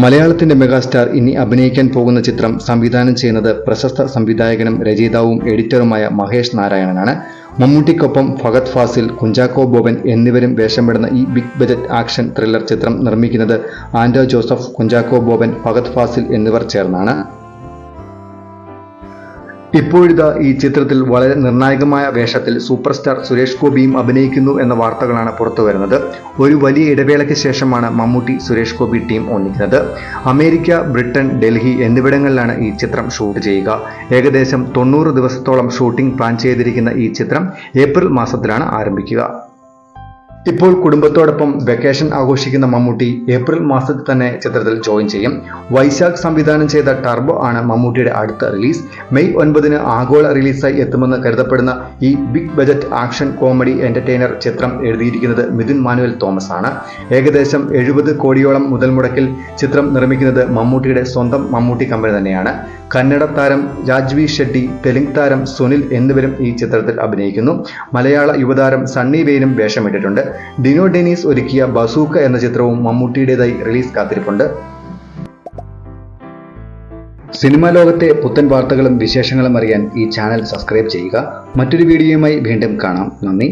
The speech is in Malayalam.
മലയാളത്തിന്റെ മെഗാസ്റ്റാർ ഇനി അഭിനയിക്കാൻ പോകുന്ന ചിത്രം സംവിധാനം ചെയ്യുന്നത് പ്രശസ്ത സംവിധായകനും രചയിതാവും എഡിറ്ററുമായ മഹേഷ് നാരായണനാണ്. മമ്മൂട്ടിക്കൊപ്പം ഫഗത് ഫാസിൽ കുഞ്ചാക്കോ ബോബൻ എന്നിവരും വേഷമിടുന്ന ഈ ബിഗ് ബജറ്റ് ആക്ഷൻ ത്രില്ലർ ചിത്രം നിർമ്മിക്കുന്നത് ആൻഡോ ജോസഫ് കുഞ്ചാക്കോ ബോബൻ ഫഗത് ഫാസിൽ എന്നിവർ ചേർന്നാണ്. ഇപ്പോഴിതാ ഈ ചിത്രത്തിൽ വളരെ നിർണായകമായ വേഷത്തിൽ സൂപ്പർ സ്റ്റാർ സുരേഷ് ഗോപിയും അഭിനയിക്കുന്നു എന്ന വാർത്തകളാണ് പുറത്തു വരുന്നത് ഒരു വലിയ ഇടവേളയ്ക്ക് ശേഷമാണ് മമ്മൂട്ടി സുരേഷ് ഗോപി ടീം ഒന്നിക്കുന്നത്. അമേരിക്ക ബ്രിട്ടൻ ഡൽഹി എന്നിവിടങ്ങളിലാണ് ഈ ചിത്രം ഷൂട്ട് ചെയ്യുക. ഏകദേശം തൊണ്ണൂറ് ദിവസത്തോളം ഷൂട്ടിംഗ് പ്ലാൻ ചെയ്തിരിക്കുന്ന ഈ ചിത്രം ഏപ്രിൽ മാസത്തിലാണ് ആരംഭിക്കുക. ഇപ്പോൾ കുടുംബത്തോടൊപ്പം വെക്കേഷൻ ആഘോഷിക്കുന്ന മമ്മൂട്ടി ഏപ്രിൽ മാസത്തിൽ തന്നെ ചിത്രത്തിൽ ജോയിൻ ചെയ്യും. വൈശാഖ് സംവിധാനം ചെയ്ത ടർബോ ആണ് മമ്മൂട്ടിയുടെ അടുത്ത റിലീസ് മെയ് ഒൻപതിന് ആഗോള റിലീസായി എത്തുമെന്ന് കരുതപ്പെടുന്ന ഈ big budget action comedy entertainer ചിത്രം എഴുതിയിരിക്കുന്നത് മിഥുൻ മാനുവൽ തോമസ് ആണ്. ഏകദേശം എഴുപത് കോടിയോളം മുതൽ മുടക്കിൽ ചിത്രം നിർമ്മിക്കുന്നത് മമ്മൂട്ടിയുടെ സ്വന്തം മമ്മൂട്ടി കമ്പനി തന്നെയാണ്. കന്നഡ താരം രാജ്വി ഷെട്ടി തെലുങ്ക് താരം സുനിൽ എന്നിവരും ഈ ചിത്രത്തിൽ അഭിനയിക്കുന്നു. മലയാള യുവതാരം സണ്ണി വെയിനും വേഷമിട്ടിട്ടുണ്ട്. ഡിനോ ഡെനീസ് ഒരുക്കിയ ബസൂക്ക എന്ന ചിത്രവും മമ്മൂട്ടിയുടേതായി റിലീസ് കാത്തിരിപ്പുണ്ട്. സിനിമാ ലോകത്തെ പുത്തൻ വാർത്തകളും വിശേഷങ്ങളും അറിയാൻ ഈ ചാനൽ സബ്സ്ക്രൈബ് ചെയ്യുക. മറ്റൊരു വീഡിയോയുമായി വീണ്ടും കാണാം. നന്ദി.